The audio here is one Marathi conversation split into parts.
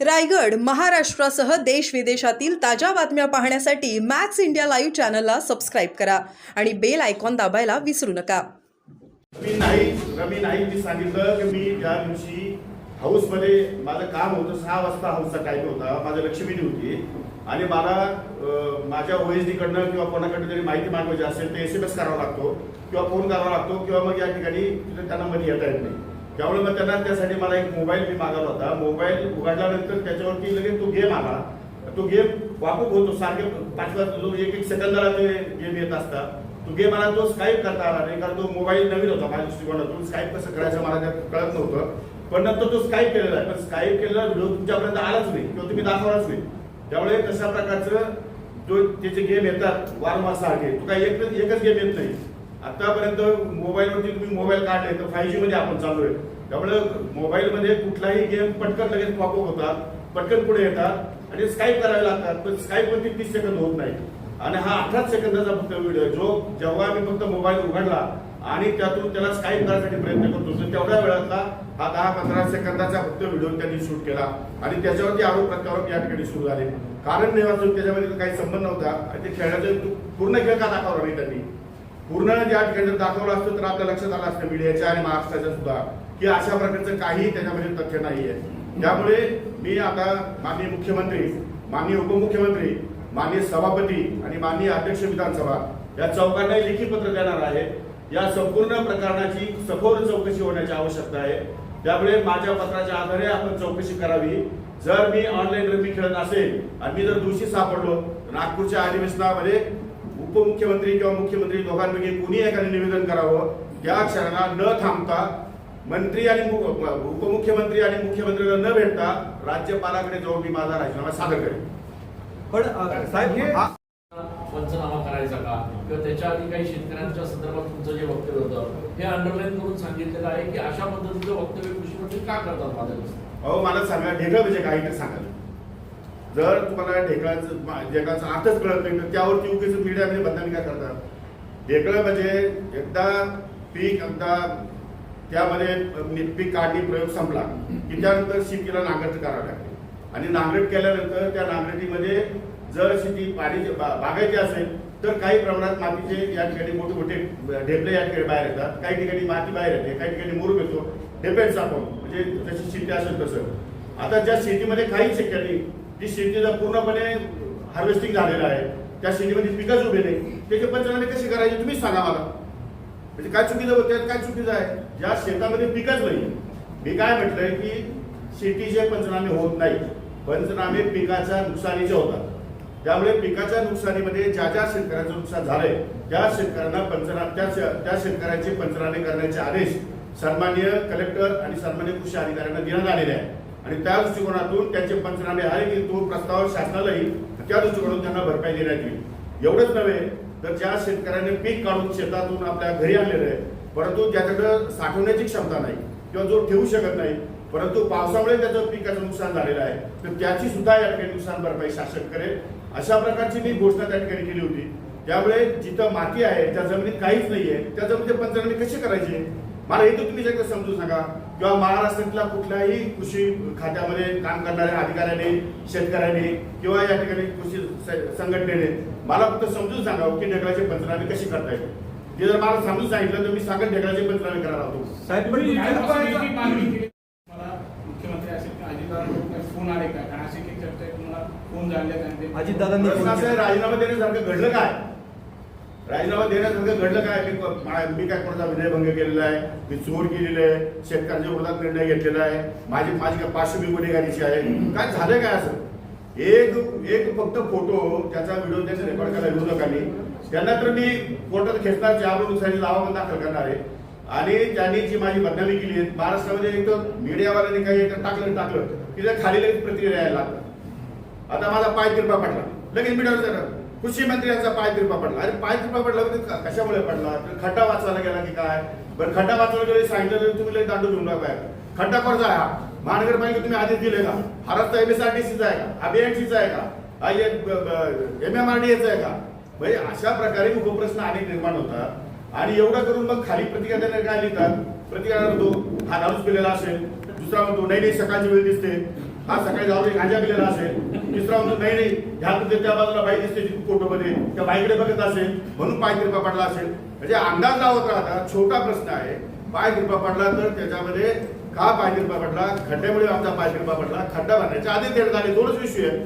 रायगड महाराष्ट्रासह देश विदेशातील ताज्या बातम्या पाहण्यासाठी मॅक्स इंडिया लाईव्ह चॅनलला सबस्क्राईब करा आणि बेल आयकॉन दाबायला विसरू नका. मी नाही रमी नाही मी सांगितलं की मी ज्या दिवशी हाऊसमध्ये माझं काम होतं सहा वाजता हाऊसचा टाईम होता माझं लक्ष्मीनी होती. आणि मला माझ्या ओएसडी कडनं किंवा कोणाकडनं तरी माहिती मागवायची असेल तर एस एम एस करावा लागतो किंवा फोन करावा लागतो किंवा मग या ठिकाणी त्यांना मध्ये येता येत नाही. त्यामुळे मग त्यांना त्यासाठी मला एक मोबाईल मी मागवला होता. मोबाईल उघडल्यानंतर त्याच्यावरती लगेच तो गेम आला. तो गेम वापक होतो. सारखे पाच पाच जो एक एक सेकंदाला ते गेम येत असतात. तो गेम मला तो स्काईप करता आला नाही. कारण तो मोबाईल नवीन होता माझ्या दृष्टिकोनातून. स्काईप कसं करायचं मला त्यात कळत नव्हतं. पण नंतर तो स्काईप केलेला आहे. पण स्काईप केलेला व्हिडिओ तुमच्यापर्यंत आलाच नाही. किंवा तुम्ही दाखवलाच नाही. त्यामुळे कशा प्रकारचं जो त्याचे गेम येतात वारंवार सारखे तो काही एकच गेम येत नाही. आतापर्यंत मोबाईलवरती तुम्ही मोबाईल काढले तर फाय जी मध्ये आपण चालू आहे त्यामुळे मोबाईलमध्ये कुठलाही गेम पटकन लगेच पॉपअप होतात पटकन पुढे येतात आणि स्काईप करावे लागतात पण स्काईपवरती तीस सेकंद होत नाही. आणि हा अठराच सेकंदाचा फक्त व्हिडिओ आहे. जो जेव्हा मी फक्त मोबाईल उघडला आणि त्यातून त्याला स्काईप करण्यासाठी प्रयत्न करतो तर तेवढ्या वेळातला हा दहा पंधरा सेकंदाचा फक्त व्हिडिओ त्यांनी शूट केला. आणि त्याच्यावरती आरोप प्रत्यारोप या ठिकाणी सुरू झाले. कारण नाही त्याच्यामध्ये काही संबंध नव्हता आणि ते खेळाचं पूर्ण खेळ का दाखवला नाही त्यांनी? पूर्ण ज्या ठिकाणी दाखवलं असतं तर आपल्या लक्षात आलं असतं मीडियाच्या आणि महाराष्ट्राच्या सुद्धा की अशा प्रकारचं काही त्याच्यामध्ये तथ्य नाही आहे त्यामुळे मी आता माननीय मुख्यमंत्री माननीय उपमुख्यमंत्री माननीय सभापती आणि माननीय अध्यक्ष विधानसभा या चौकांना लेखी पत्र देणार आहे. या संपूर्ण प्रकरणाची सखोल चौकशी होण्याची आवश्यकता आहे. त्यामुळे माझ्या पत्राच्या आधारे आपण चौकशी करावी. जर मी ऑनलाईन रमी खेळत असेल आणि मी जर दोषी सापडलो नागपूरच्या अधिवेशनामध्ये उपमुख्यमंत्री किंवा मुख्यमंत्री दोघांपैकी कुणी एकाने निवेदन करावं त्या क्षणाला न थांबता मंत्री आणि उपमुख्यमंत्री आणि मुख्यमंत्र्यांना न भेटता राज्यपालाकडे जाऊन मी माझा राजीनामा सादर करेन. पण साहेब हे हा- पंचनामा करायचा का? किंवा त्याच्या आधी काही शेतकऱ्यांच्या संदर्भात तुमचं जे वक्तव्य होतं हे अंडरलाईन करून सांगितलेलं आहे की अशा पद्धतीचं वक्तव्य कृषी मंत्री का करतात? माझ्या अहो मला सांगा ढेकळं म्हणजे काही ते सांगा. जर तुम्हाला ढेकळाचं ढेकळाचा आतच कळत नाही तर त्यावरती उगीच मीडियामध्ये बदनामी काय करतात ढेकळं म्हणजे एकदा पीक एकदा त्यामध्ये म्हणजे पीक काढणी प्रयोग संपला की त्यानंतर शेतीला नांगरट करावं लागते. आणि नांगरट केल्यानंतर त्या नांगरटीमध्ये जर शेती पाणी बा- बागायची असेल तर काही प्रमाणात मातीचे या ठिकाणी मोठे मोठे ढेपले या ठिकाणी बाहेर येतात. काही ठिकाणी माती बाहेर येते काही ठिकाणी मुरुम येतो. ढेपेच आपण म्हणजे जशी शेती असेल तसं. आता ज्या शेतीमध्ये काहीच शक्य नाही जी शेतीचा पूर्णपणे हार्वेस्टिंग झालेलं आहे त्या शेतीमध्ये पिकच उभे नाही. त्याचे पंचनामे कसे करायचे तुम्हीच सांगा मला. म्हणजे काय चुकीचं होतं काय चुकीचं आहे? ज्या शेतामध्ये पिकच नाही. मी काय म्हटलंय की शेतीचे पंचनामे होत नाही पंचनामे पिकाच्या नुकसानीचे होतात. त्यामुळे पिकाच्या नुकसानीमध्ये ज्या ज्या शेतकऱ्याचं नुकसान झालंय त्या शेतकऱ्यांना पंचना त्या त्या शेतकऱ्यांचे पंचनामे करण्याचे आदेश सन्मान्य कलेक्टर आणि सन्मान्य कृषी अधिकाऱ्यांना देण्यात आलेले आहे आणि त्या दृष्टिकोनातून त्यांचे पंचनामे आहे की तो प्रस्ताव शासनाला येईल त्या दृष्टिकोनातून त्यांना भरपाई देण्यात येईल. एवढंच नव्हे तर ज्या शेतकऱ्याने पीक काढून शेतातून आपल्या घरी आणलेलं आहे परंतु ज्याच्याकडं साठवण्याची क्षमता नाही किंवा जो ठेवू शकत नाही परंतु पावसामुळे त्याचं पिकाचं नुकसान झालेलं आहे तर त्याची सुद्धा या ठिकाणी नुकसान भरपाई शासन करेल. अशा प्रकारची मी घोषणा त्या ठिकाणी केली होती. त्यामुळे जिथं माती आहे त्या जमिनीत काहीच नाहीये त्या जमिनीचे पंचनामे कसे करायचे? मला हे तर तुम्ही समजू सांगा. किंवा महाराष्ट्रातल्या कुठल्याही कृषी खात्यामध्ये काम करणाऱ्या अधिकाऱ्याने शेतकऱ्याने किंवा या ठिकाणी कृषी संघटनेने मला फक्त समजून सांगावं की ढेकळाचे पंचनामे कसे करता येईल ते जर मला समजून सांगितलं तर मी सांगत ढेकळाचे पंचनामे करायला होतो साहेब काय फोन आले का? कारण अशी काही चर्चा आहे तुम्हाला फोन झाले का आणि ते- अजितदादांनी प्रश्न फोन असा आहे, केला. राजीनामा देण्यासारखं घडलं काय? राजीनामा देण्यासारखं घडलं काय? मी मी काय कोणाचा विनयभंग केलेला आहे? मी चोर केलेली आहे? शेतकऱ्यांच्या विरोधात निर्णय घेतलेला आहे? माझी माझी काय पाचशे गुन्हेगारीची आहे? काय झालं काय असं? एक एक फक्त फोटो त्याचा व्हिडिओ त्यांनी रेकॉर्ड करायला विरोधकांनी त्यांना तर मी कोर्टात खेचणार चार दुसऱ्याची लावा पण दाखल करणार आहे. आणि त्यांनी जी माझी बदनामी केली आहे महाराष्ट्रामध्ये एक तर मीडियावाल्यांनी काही एक टाकलं टाकलं की त्या खाली लगेच प्रतिक्रिया यायला लागतात आता माझा पाय तिरपा पडला. लगेच मीडियावर जाणार. कृषी मंत्र्यांचा पाय कृपा पडला. अरे पाय कृपा पडला म्हणजे कशामुळे पडला? तर खड्डा वाचवायला गेला की काय? बरं खड्डा वाचवायला गेले सांगितलं तुम्ही लई दांडू घेऊन काय खड्डा कोणचा आहे हा महानगरपालिका तुम्ही आधीच दिले का? हा रस्ता एमएसआरटीसीचा आहे का? हा बीएनसीचा आहे का? एम एम आर डी आहे का? म्हणजे अशा प्रकारे उपप्रश्न अनेक निर्माण होतात. आणि एवढं करून मग खाली प्रतिक्रिया देणारे काय लिहितात? प्रतिक्रिया म्हणतो हा दारूच पिलेला असेल. दुसरा म्हणतो नाही नाही सकाळची वेळ दिसते. हा सकाळी जाऊन गांजा पिलेला असेल. तिसरा म्हणतो नाही नाही. ह्या तुझ्या त्या बाजूला बाई दिसते फोटो मध्ये त्या बाईकडे बघत असेल म्हणून पाय किरपा पडला असेल. म्हणजे अंदाज लावत राहता छोटा प्रश्न आहे. पाय किरपा पडला तर त्याच्यामध्ये का पाय किरपा पडला? खड्ड्यामुळे आमचा पाय किरपा पडला. खड्डा भरण्याच्या आधी थेट झाले. दोनच विषय आहेत.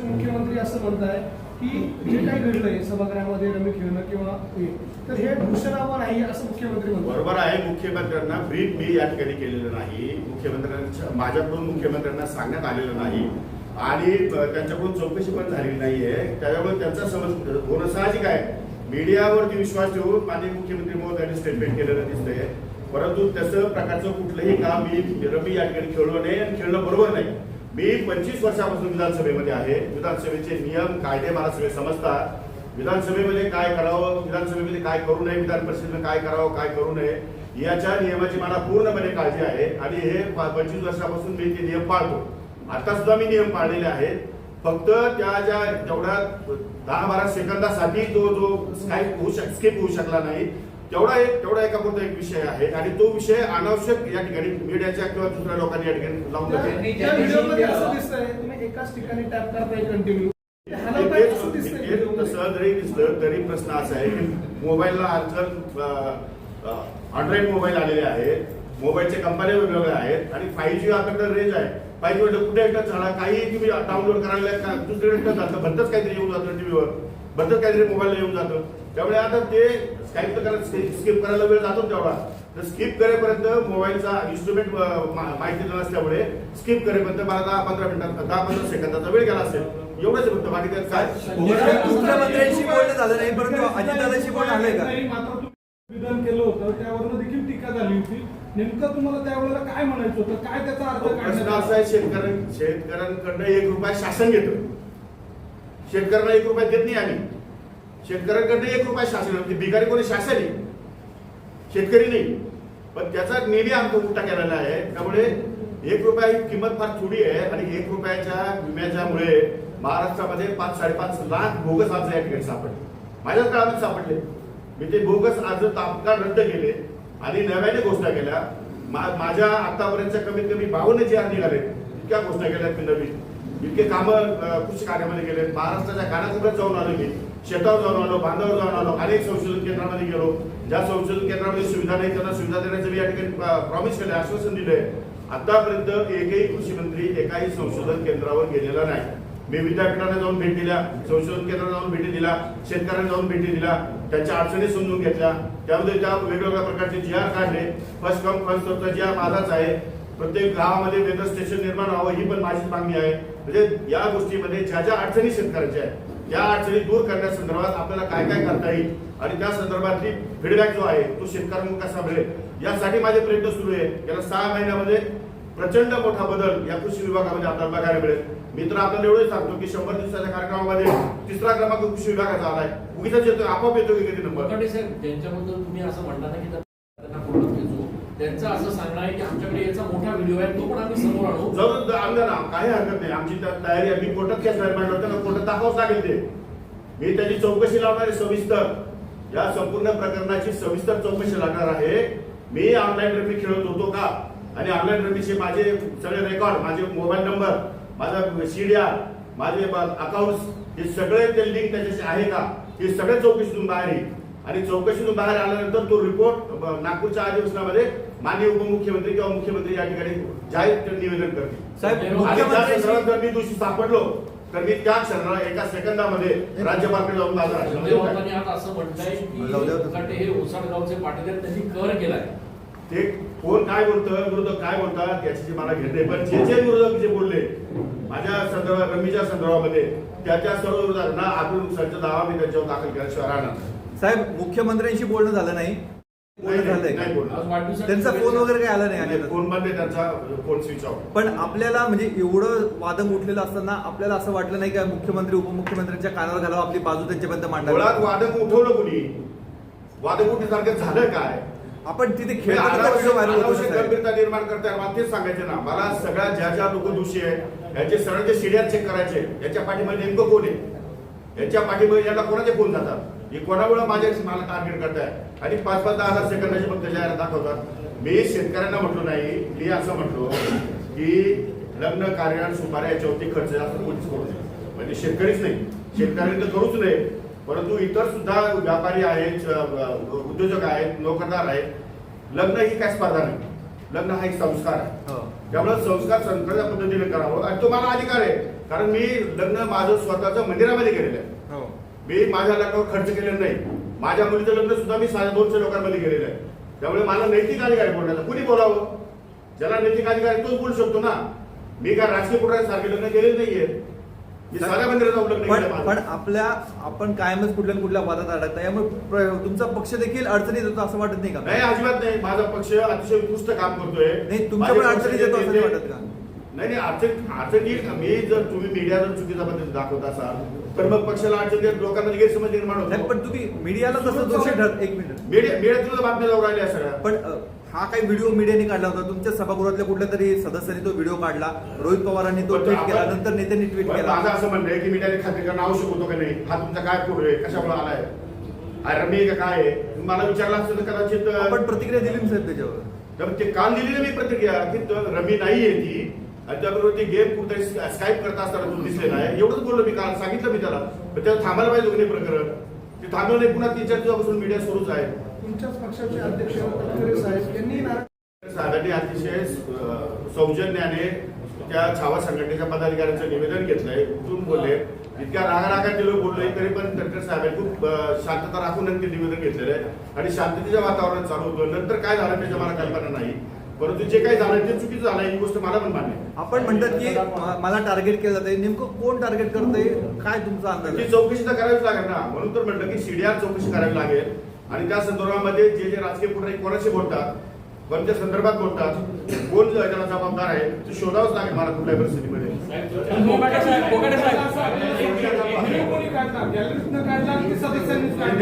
मुख्यमंत्री असं म्हणताय की जे काही घडलंय सभागृहामध्ये रमी खेळणं किंवा तर हे घोषणावं नाही असं मुख्यमंत्री म्हणतात. बरोबर आहे मुख्यमंत्र्यांना ब्रीफ मी या ठिकाणी केलेलं नाही. मुख्यमंत्र्यांच्या माझ्याकडून मुख्यमंत्र्यांना सांगण्यात आलेलं नाही. आणि त्यांच्याकडून चौकशी पण झालेली नाहीये. त्याच्यामुळे त्यांचा समज होणं साहजिक आहे. मीडियावरती विश्वास ठेवून माननीय मुख्यमंत्री महोदयांनी स्टेटमेंट केलेलं दिसतंय. परंतु तसं प्रकारचं कुठलंही काम मी रमी या ठिकाणी खेळलो नाही आणि खेळणं बरोबर नाही. मी पंचवीस वर्षापासून विधानसभेमध्ये आहे. विधानसभेचे नियम कायदे मला सगळे समजतात. विधानसभेमध्ये काय करावं विधानसभेमध्ये काय करू नये विधान परिषदेनं काय करावं काय करू नये याच्या नियमाची मला पूर्णपणे काळजी आहे आणि हे पंचवीस वर्षापासून मी ते नियम पाळतो. आता सुद्धा मी नियम पाळलेले आहेत. फक्त त्या ज्या जेवढ्या दहा बारा सेकंदासाठी जो जो स्काईप होऊ शक स्किप होऊ शकला नाही तेवढा एक तेवढा एका पुरता एक विषय आहे आणि तो विषय अनावश्यक या ठिकाणी मीडियाच्या किंवा दुसऱ्या लोकांनी या ठिकाणी लावून एकाच ठिकाणी टॅप करताय कंटिन्यू हलवताय असं दिसतंय ते व्हिडिओमध्ये. जरी दिसलं तरी प्रश्न असा आहे की मोबाईलला आजकाल ऑनलाईन मोबाईल आलेले आहेत. मोबाईलच्या कंपन्या वेगवेगळ्या आहेत. आणि फाईव्ह जी आपल्याकडे रेंज आहे. फाईव्ह जी कुठे एकटा झाला? काही तुम्ही डाउनलोड करायला का दुसरीकडे टच काहीतरी येऊन जातं टीव्हीवर बद्दल काहीतरी मोबाईलला येऊन जातं. त्यामुळे आता ते स्काईप करायला स्किप करायला वेळ जातो तेवढा. तर स्किप करेपर्यंत मोबाईलचा इन्स्ट्रुमेंट माहिती नसल्यामुळे स्किप करेपर्यंत मला दहा पंधरा मिनिटात दहा पंधरा सेकंदाचा वेळ गेला असेल. एवढंच फक्त बाकी त्यात काय मुख्यमंत्र्यांशी बोलणं झालं नाही परंतु अजितदादांशी बोलणं झालंय का मात्र विधान केलं होतं त्यावरनं देखील टीका झाली होती नेमकं तुम्हाला त्यावेळेला काय म्हणायचं होतं काय त्याचा अर्थ प्रश्न असा आहे शेतकऱ्यां शेतकऱ्यांकडनं एक रुपया शासन घेतं शेतकऱ्यांना एक रुपया देत नाही आम्ही शेतकऱ्यांकडनं एक रुपया शासन म्हणजे भिकारी कोणी शासन आहे शेतकरी नाही पण त्याचा निधी आमचा उलटा केलेला आहे त्यामुळे एक रुपया ही किंमत फार थोडी आहे आणि एक रुपयाच्या विम्याच्यामुळे महाराष्ट्रामध्ये पाच साडेपाच लाख बोगस अर्ज या ठिकाणी सापडले. माझ्याच काळात सापडले? मी ते बोगस अर्ज तात्काळ रद्द केले आणि नव्याने घोषणा केल्या. मा- माझ्या आतापर्यंतच्या कमीत कमी बावन्न जे अर्ज निघाले इतक्या घोषणा केल्या मी नवीन. इतके कामं कृषी कार्यामध्ये गेले महाराष्ट्राच्या कानाकोपऱ्यात जाऊन आलो मी. शेतावर जाऊन आलो बांधावर जाऊन आलो अनेक संशोधन केंद्रामध्ये गेलो. ज्या संशोधन केंद्रामध्ये सुविधा नाही त्यांना सुविधा देण्याचं मी या ठिकाणी प्रॉमिस केलं आश्वासन दिलंय. आतापर्यंत एकही कृषी मंत्री एकाही संशोधन केंद्रावर गेलेला नाही. मी विद्यापीठाला जाऊन भेट दिल्या संशोधन केंद्राला जाऊन भेटी दिला शेतकऱ्यांना जाऊन भेटी दिल्या त्यांच्या अडचणी समजून घेतल्या. त्यामध्ये त्या वेगवेगळ्या प्रकारचे जी आर काढले. फर्स्ट कम फर्स्ट सर्वचा जी आर माझाच आहे. प्रत्येक गावामध्ये वेदर स्टेशन निर्माण व्हावं ही पण माझीच मागणी आहे. म्हणजे या गोष्टीमध्ये ज्या ज्या अडचणी शेतकऱ्यांच्या आहेत त्या अडचणी दूर करण्यासंदर्भात आपल्याला काय काय करता येईल? आणि त्या संदर्भातली फीडबॅक जो आहे तो शेतकऱ्यांना कसा मिळेल? यासाठी माझे प्रयत्न सुरू आहे. गेल्या सहा महिन्यामध्ये प्रचंड मोठा बदल या कृषी विभागामध्ये आपल्याला बघायला मिळेल. मी तर आपल्याला एवढंच सांगतो की शंभर दिवसाच्या कार्यक्रमामध्ये तिसरा क्रमांक कृषी विभागाचा आलाय उगीच येतो आपोआप येतो की कधी नंबर? ज्यांच्याबद्दल तुम्ही असं म्हणता ना की त्यांचं असं सांगणं आहे की आमच्याकडे याचा मोठा व्हिडिओ आहे तो पण आम्ही समोर आणू. जरूर आणलं ना काही हरकत नाही. आमची तयारी मी कोर्टात केस निर्माण होतं ना कोर्टात दाखवावंच लागेल ते. मी त्याची चौकशी लावणार आहे सविस्तर. या संपूर्ण प्रकरणाची सविस्तर चौकशी लागणार आहे. मी ऑनलाईन रमी खेळत होतो का? आणि ऑनलाईन रमीचे माझे सगळे रेकॉर्ड माझे मोबाईल नंबर माझा सीडीआर माझे अकाउंट हे सगळे ते लिंक त्याच्याशी आहे का? हे सगळे चौकशीतून बाहेर येईल आणि चौकशीतून बाहेर आल्यानंतर तो रिपोर्ट नागपूरच्या अधिवेशनामध्ये माननीय उपमुख्यमंत्री किंवा मुख्यमंत्री या ठिकाणी जाहीर निवेदन करतील. साहेब मी दोषी सापडलो तर मी त्या क्षणाला एका सेकंदामध्ये राज्यपालकडे जाऊन असं म्हणताय. की हे ओसाडगावचे पाटील त्यांनी कर केलाय. ते कोण काय बोलतं विरोधक काय बोलतात याची मला घेत नाही. पण जे जे विरोधक जे बोलले माझ्या संदर्भात रमीच्या संदर्भामध्ये त्याच्या सर्व विरोधात ना आपण संच दावा मी त्यांच्यावर दाखल केल्याशिवाय राहणार नाही. साहेब मुख्यमंत्र्यांशी बोलणं झालं नाही. त्यांचा फोन वगैरे काही आला नाही फोन बंद आहे त्यांचा फोन स्विच ऑफ. पण आपल्याला म्हणजे एवढं वादम उठलेलं असताना आपल्याला असं वाटलं नाही का मुख्यमंत्री उपमुख्यमंत्र्यांच्या कानावर घालावं आपली बाजू त्यांच्यापर्यंत मांडावी? मुळात वादक उठवलं कुणी? वादक उठण्यासारखं झालं काय? आपण तिथे. गंभीरता निर्माण करताय मला तेच सांगायचे ना मला सगळ्या ज्या ज्या लोक दोषी आहेत याचे सगळ्यांचे सीडीआर चेक करायचे याच्या पाठीमध्ये नेमकं कोण आहे? याच्या पाठीमध्ये याला कोणाचे फोन जातात? हे कोणामुळे माझ्या मला टार्गेट करताय? आणि पाच पाच दहा दहा सेकंदाचे फक्त जाहिरात दाखवतात. मी शेतकऱ्यांना म्हटलो नाही मी असं म्हटलो की लग्न कार्य आणि सुपाऱ्या याच्यावरती खर्च जास्त कोणीच करू नये. म्हणजे शेतकरीच नाही. शेतकऱ्यांनी तर करूच नये. परंतु इतर सुद्धा व्यापारी आहेत उद्योजक आहेत नोकरदार आहेत. लग्न ही काय स्पर्धा नाही. लग्न हा एक संस्कार आहे. हो. त्यामुळे संस्कार संस्काराच्या पद्धतीने करावं आणि तो मला अधिकार आहे. कारण मी लग्न माझं स्वतःचं मंदिरामध्ये केलेलं आहे. हो. मी माझ्या लग्नावर खर्च केलेला नाही. माझ्या मुलीचं लग्न सुद्धा मी साडे दोनशे लोकांमध्ये केलेलं आहे. त्यामुळे मला नैतिक अधिकार आहे बोलण्याचा. कुणी बोलावं? ज्याला नैतिक अधिकार आहे तोच बोलू शकतो ना. मी काय राजकीय पुढाऱ्यांसारखे लग्न केलेलं नाहीये. पण पण. आपल्या आपण कायमच कुठल्या कुठल्या वादात अडकता यामुळे तुमचा पक्ष देखील अडचणीत येतो असं वाटत नाही का? नाही अजिबात नाही. माझा पक्ष अतिशय उत्कृष्ट काम करतोय. नाही तुमच्या पण अडचणीत येतो असं वाटत का? नाही नाही अडचण अडचणी मी जर तुम्ही मीडिया जर चुकीचा पद्धती दाखवत असाल तर मग पक्षाला अडचण देत लोकांमध्ये गैरसमज निर्माण नाही होतो पण तुम्ही मीडियाला तसं दोषी ठर एक मिनिट. मीडिया मीडियातून बातम्या जाऊ राहिल्या सगळ्या. पण हा काही व्हिडिओ मीडियाने काढला होता. तुमच्या सभागृहातल्या कुठल्या तरी सदस्यांनी तो व्हिडिओ काढला. रोहित पवारांनी तो ट्विट केला. नंतर नेत्यांनी ट्विट केला. माझं असं म्हणणं आहे की मीडियाने खात्री करणं आवश्यक होतं का नाही? हा तुमचा काय पूर्व आहे? कशामुळे आलाय? अरे रमी का काय आहे? मला विचारलं असतं तर कदाचित आपण प्रतिक्रिया दिली ना साहेब त्याच्यावर? तर ते काल दिली ना मी प्रतिक्रिया की रमी नाही आहे ती. आणि त्याबरोबर ती गेम कुठेतरी स्काईप करत असताना तो दिसलेला आहे एवढंच बोललो मी काल. सांगितलं मी त्याला. पण त्याला थांबायला पाहिजे प्रकरण? ते थांबलं नाही पुन्हा तीन चार दिवसापासून मीडिया सुरूच आहे. तुमच्याच पक्षाचे अध्यक्ष तटकरे साहेब यांनी साहेबांनी अतिशय सौजन्याने त्या छावा संघटनेच्या पदाधिकाऱ्यांचं निवेदन घेतलंय उठून बोलले. इतक्या रागारागात ते लोक बोलले तरी पण तटकरे साहेबांनी खूप शांतता राखून ते निवेदन घेतलेलं आहे. आणि शांततेच्या वातावरणात चालू होतं. नंतर काय झालं त्याच्या मला कल्पना नाही. परंतु जे काही झालं ते चुकीचं झालं ही गोष्ट मला पण मान्य. आपण म्हणतात की मला टार्गेट केलं जाते नेमकं कोण टार्गेट करतंय? काय तुमचा अंदाज? चौकशी तर करावीच लागेल ना. म्हणून तर म्हटलं की सीडीआर चौकशी करावी लागेल. आणि त्या संदर्भामध्ये जे जे राजकीय पुढारी कोणाशी बोलतात कोणत्या संदर्भात बोलतात कोण त्याला जबाबदार आहे ते शोधावंच लागेल मला कुठल्याही परिस्थितीमध्ये.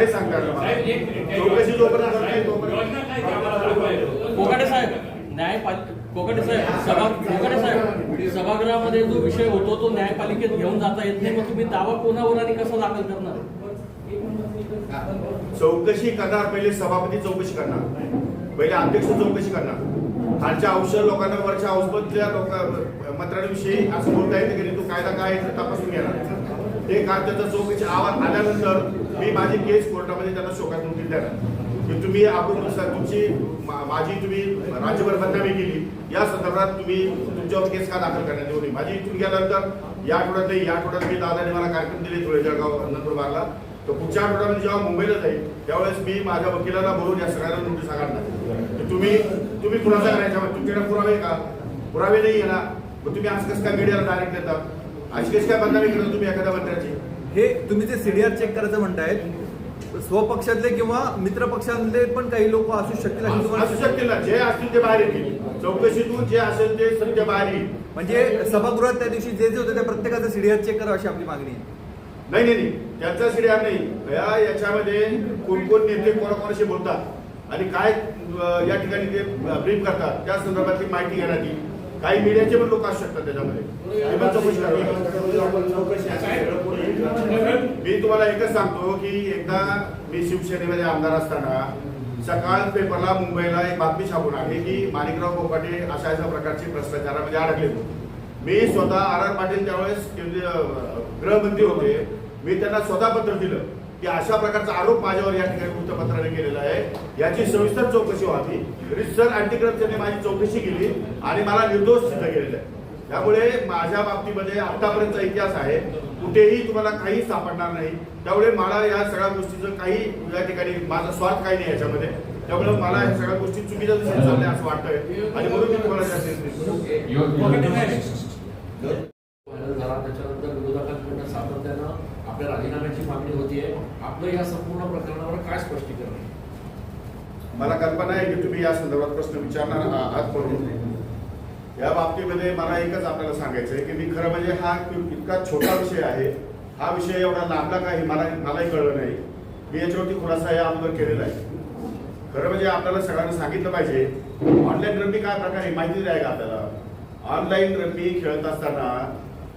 साहेब. चौकशी कोकाटे कोकाटे सभा कोकाटे साहेब सभागृहामध्ये जो विषय होतो तो न्यायपालिकेत घेऊन जाता येत नाही. मग तुम्ही दावा कोणावर आणि कसा दाखल करणार? चौकशी करणार पहिले सभापती चौकशी करणार. पहिले अध्यक्ष चौकशी करणार. खालच्या अंश लोकांना वरच्या औषधल्या लोक मंत्र्यांविषयी असं बोलता येतं की नाही, तो कायदा काय आहे तपासून घेणार. ते काय त्याचा चौकशी आवाज आल्यानंतर मी माझी केस कोर्टामध्ये त्यांना शोकात नोटीस देणार. की तुम्ही आपण तुमची माझी तुम्ही राज्यभर बदनामी केली या संदर्भात तुम्ही तुमच्यावर केस का दाखल करण्यात येऊ नये? माझी इथून गेल्यानंतर या आठवड्यात नाही या आठवड्यात मी दादाने मला कार्यक्रम दिले धुळे जळगाव नंदुरबारला तर पुढच्या आठवड्यामध्ये जेव्हा मुंबईला जाईल त्यावेळेस मी माझ्या वकिलाला बोलून या सगळ्यांना नोटीस की तुम्ही तुम्ही खुलासा करायच्या तुमच्याकडे पुरावे का? पुरावे नाही आहे ना मग तुम्ही असं कसं काय मीडियाला डायरेक्ट देतात अशी कशी काय बदनामी करता तुम्ही एखाद्या मंत्र्याची हे तुम्ही जे सीडीआर चेक करायचं म्हणतायत स्वपक्षातले किंवा मित्र पक्षातले पण काही लोक असू शकतील असू शकतील ना. जे असतील ते बाहेर येतील. चौकशीतून जे असेल ते सत्य बाहेर येईल. म्हणजे सभागृहात त्या दिवशी जे जे होते त्या प्रत्येकाचं सीडीआर चेक करावं अशी आपली मागणी आहे. नाही नाही नाही. त्यांचा सीडीआर नाही. या याच्यामध्ये कोण कोण नेते कोणाकोणाशी बोलतात आणि काय या ठिकाणी ते ब्रीफ करतात त्या संदर्भातली माहिती घेण्यात येईल. काही मीडियाचे पण लोक असू शकतात त्याच्यामध्ये. मी तुम्हाला एकच सांगतो की एकदा मी शिवसेनेमध्ये आमदार असताना सकाळ पेपरला मुंबईला एक बातमी छापून आली की माणिकराव कोकाटे अशा अशा प्रकारचे भ्रष्टाचारामध्ये अडकले होते. मी स्वतः आर आर पाटील त्यावेळेस गृहमंत्री होते. मी त्यांना स्वतः पत्र दिलं की अशा प्रकारचा आरोप माझ्यावर या ठिकाणी वृत्तपत्राने केलेला आहे. याची सविस्तर चौकशी व्हावी. रिसर अँटी करप्शनने माझी चौकशी केली आणि मला निर्दोष सिद्ध केलेलं आहे. त्यामुळे माझ्या बाबतीमध्ये आतापर्यंतचा इतिहास आहे. कुठेही तुम्हाला काही सापडणार नाही. त्यामुळे मला या सगळ्या गोष्टीचं काही या ठिकाणी माझा स्वार्थ काही नाही याच्यामध्ये. त्यामुळे मला या सगळ्या गोष्टी चुकीच्या दिशेने चालल्या असं वाटतंय. आणि म्हणून मी तुम्हाला त्या निर्देश देतो. व्हायरल झाला त्याच्यानंतर विरोधकांकडून सातत्यानं आपल्या राजीनाम्याची मागणी होतीये. आपलं या संपूर्ण प्रकरणावर काय स्पष्टीकरण आहे? मला कल्पना आहे की तुम्ही या संदर्भात प्रश्न विचारणार आहात म्हणून. या बाबतीमध्ये मला एकच आपल्याला सांगायचं आहे की मी खरं म्हणजे हा इतका छोटा विषय आहे. हा विषय एवढा लांबला काही मला मलाही कळलं नाही. मी याच्यावरती खुलासा या अगोदर केलेला आहे. खरं म्हणजे आपल्याला सगळ्यांना सांगितलं पाहिजे ऑनलाईन रमी काय प्रकार आहे माहिती द्याय का आपल्याला? ऑनलाईन रमी खेळत असताना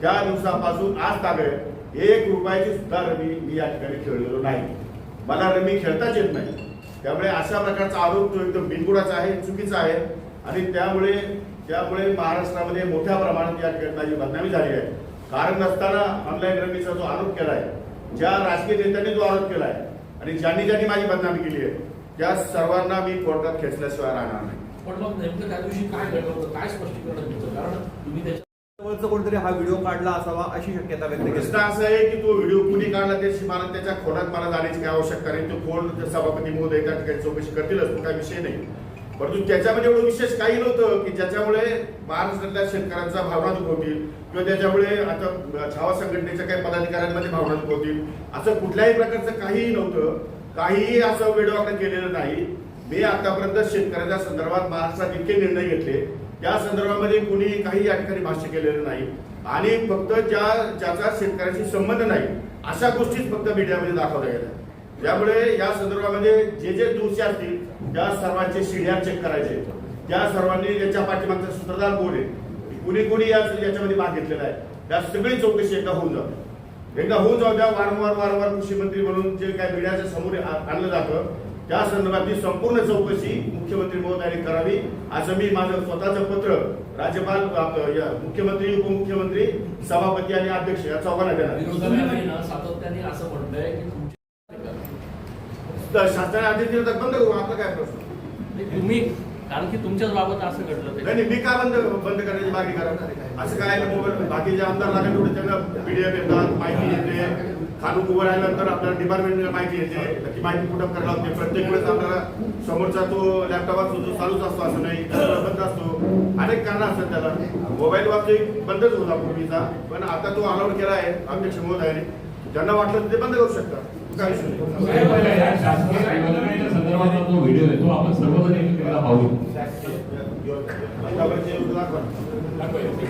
त्या दिवसापासून आज ताब्यात एक रुपयाची सुद्धा रमी मी या ठिकाणी खेळलेलो नाही. मला रमी खेळताच येत नाही. त्यामुळे अशा प्रकारचा आरोप जो एकदम बिनबुडाचा आहे चुकीचा आहे. आणि त्यामुळे त्यामुळे महाराष्ट्रामध्ये मोठ्या प्रमाणात या ठिकाणी माझी बदनामी झाली आहे. कारण नसताना ऑनलाईन रमीचा जो आरोप केला आहे ज्या राजकीय नेत्यांनी जो आरोप केला आहे आणि ज्यांनी ज्यांनी माझी बदनामी केली आहे त्या सर्वांना मी कोर्टात खेचल्याशिवाय राहणार नाही. पण मग नेमकं त्या दिवशी काय घडलं होतं? काय स्पष्टीकरण कारण तुम्ही त्याच्या कोणतरी हा व्हिडिओ काढला असावा अशी शक्यता व्यक्त केली. प्रश्न असा आहे की तो व्हिडिओ कुणी काढला त्याची मला त्याच्या खोलात मला जाण्याची काय आवश्यकता नाही. तो कोण सभापती महोदय त्या ठिकाणी चौकशी करतीलच तो काय विषय नाही. परंतु त्याच्यामध्ये एवढं विशेष काही नव्हतं की ज्याच्यामुळे महाराष्ट्रातल्या शेतकऱ्यांचा भावना दुखवतील किंवा त्याच्यामुळे आता छावा संघटनेच्या काही पदाधिकाऱ्यांमध्ये भावना दुखवतील. असं कुठल्याही प्रकारचं काहीही नव्हतं. काहीही असं वेळवाकडे केलेलं नाही. मी आतापर्यंत शेतकऱ्यांच्या संदर्भात महाराष्ट्रात इतके निर्णय घेतले त्या संदर्भामध्ये कुणी काही या ठिकाणी भाष्य केलेलं नाही. आणि फक्त ज्या ज्याचा शेतकऱ्याशी संबंध नाही अशा गोष्टीच फक्त मीडियामध्ये दाखवल्या गेल्या त्यामुळे या संदर्भामध्ये जे जे दोषी असतील त्या सर्वांचे शिड्या चेक करायचे. त्या सर्वांनी याच्या पाठीमागचा सूत्रधार कोण आहे? कुणी कुणी या याच्यामध्ये भाग घेतलेला आहे. त्या सगळी चौकशी एकदा होऊन जाते. एकदा होऊन जाऊ द्या वारंवार वारंवार कृषी मंत्री म्हणून जे काही मीडियाच्या समोर आणलं जातं त्या संदर्भातली संपूर्ण चौकशी मुख्यमंत्री महोदयांनी करावी. असं मी माझं स्वतःचं पत्र राज्यपाल मुख्यमंत्री उपमुख्यमंत्री सभापती आणि अध्यक्ष या चौघांना देणार सातत्याने असं म्हटलंय की शासनाने आदेश दिला तर बंद करू आपला काय प्रश्न? तुम्ही कारण की तुमच्याच बाबत असं घडलं नाही मी का बंद बंद करण्याची मागणी करा असं काय मोबाईल बाकीचे आमदार लागेल तेवढे त्यांना पीडीएफ येतात माहिती येते. खालून उभं राहिल्यानंतर आपल्याला डिपार्टमेंट माहिती येते. ती माहिती कुठं करायला लागते प्रत्येक वेळेस आपल्याला समोरचा तो लॅपटॉप असतो तो चालूच असतो असं नाही. बंद असतो. अनेक कारण असतात त्याला. मोबाईल वापरून बंदच होता पूर्वीचा. पण आता तो अलाउड केला आहे अध्यक्ष महोदयाने. ज्यांना वाटलं ते बंद करू शकतात. संदर्भातला तो व्हिडिओ आहे तो आपण सर्वजण पाहू. जे दाखवा.